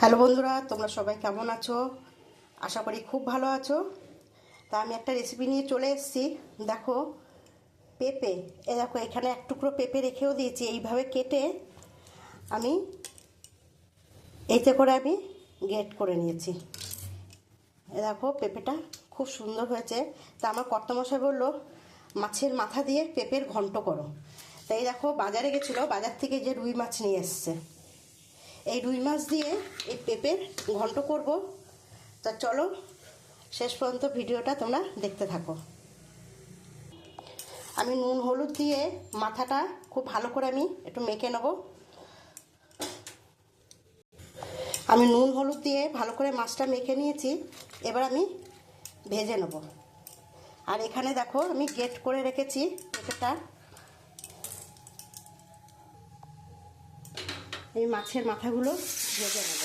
Hello বন্ধুরা, তোমরা সবাই কেমন আছো? আশা করি খুব ভালো আছো। তা আমি একটা রেসিপি নিয়ে চলে এসেছি। দেখো, পেঁপে, এ দেখো, এখানে এক টুকরো পেঁপে রেখেও দিয়েছি, এইভাবে কেটে আমি এইতে করে আমি গেট করে নিয়েছি। এ দেখো, পেঁপেটা খুব সুন্দর হয়েছে। তা আমার কর্তমশাই বলল, মাছের মাথা দিয়ে পেঁপের ঘন্ট করো। তাই দেখো, বাজারে গেছিল, বাজার থেকে যে রুই মাছ নিয়ে এসছে। এই রুই মাছ দিয়ে এই পেঁপের ঘন্ট করব। তা চলো, শেষ পর্যন্ত ভিডিওটা তোমরা দেখতে থাকো। আমি নুন, হলুদ দিয়ে মাথাটা খুব ভালো করে আমি একটু মেখে নেব। আমি নুন, হলুদ দিয়ে ভালো করে মাছটা মেখে নিয়েছি, এবার আমি ভেজে নেব। আর এখানে দেখো, আমি গেট করে রেখেছি, পেঁপেটা। এই মাছের মাথাগুলো ভেজে নেব।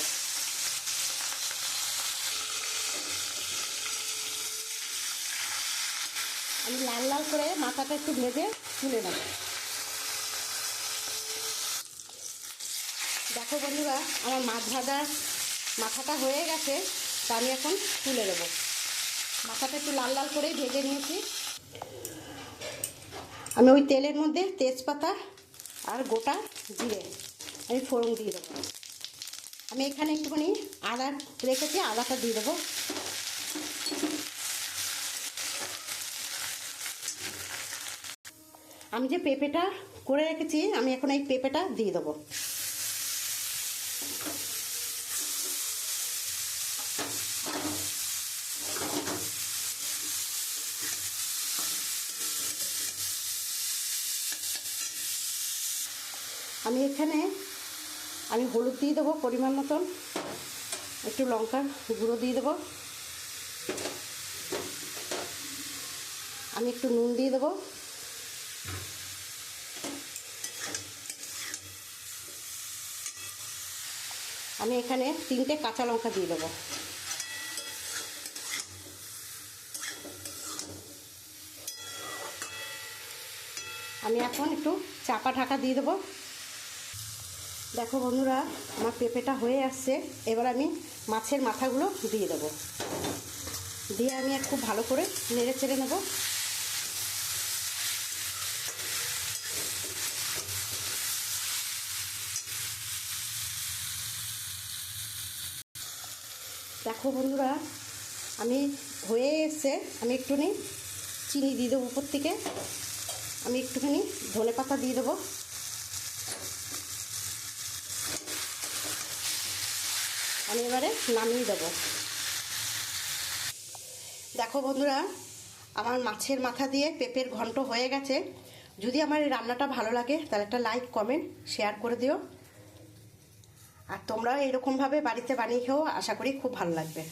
আমি লাল লাল করে মাথাটা একটু ভেজে তুলে নেব। দেখো বন্ধুরা, আমার মাছ ভাজা মাথাটা হয়ে গেছে, তা আমি এখন তুলে দেব মাথাটা একটু লাল লাল করেই ভেজে নিয়েছি। আমি ওই তেলের মধ্যে তেজপাতা আর গোটা জিরে আমি ফোড়ন দিয়ে দেবো। আমি এখানে একটুখানি আদা রেখেছি, আদাটা দিয়ে দেবো। আমি যে পেঁপেটা করে রেখেছি, আমি এখন এই পেঁপেটা দিয়ে দেবো। আমি এখানে আমি হলুদ দিয়ে দেবো পরিমাণ মতন। একটু লঙ্কা গুঁড়ো দিয়ে দেবো। আমি একটু নুন দিয়ে দেবো। আমি এখানে তিনটে কাঁচা লঙ্কা দিয়ে দেবো। আমি এখন একটু চাপা ঢাকা দিয়ে দেবো। দেখো বন্ধুরা, আমার পেঁপেটা হয়ে আসছে। এবার আমি মাছের মাথাগুলো দিয়ে দেবো। দিয়ে আমি আর খুব ভালো করে নেড়ে চেড়ে নেব। দেখো বন্ধুরা, আমি হয়ে এসছে, আমি একটুখানি চিনি দিয়ে দেবো উপর থেকে। আমি একটুখানি ধনে পাতা দিয়ে দেবো। আমি এবারে নামিয়ে দেব। দেখো বন্ধুরা, আমার মাছের মাথা দিয়ে পেঁপের ঘন্ট হয়ে গেছে। যদি আমার এই রান্নাটা ভালো লাগে, তাহলে একটা লাইক কমেন্ট শেয়ার করে দিও। আর তোমরাও এরকমভাবে বাড়িতে বানিয়ে খেয়েও আশা করি খুব ভালো লাগবে।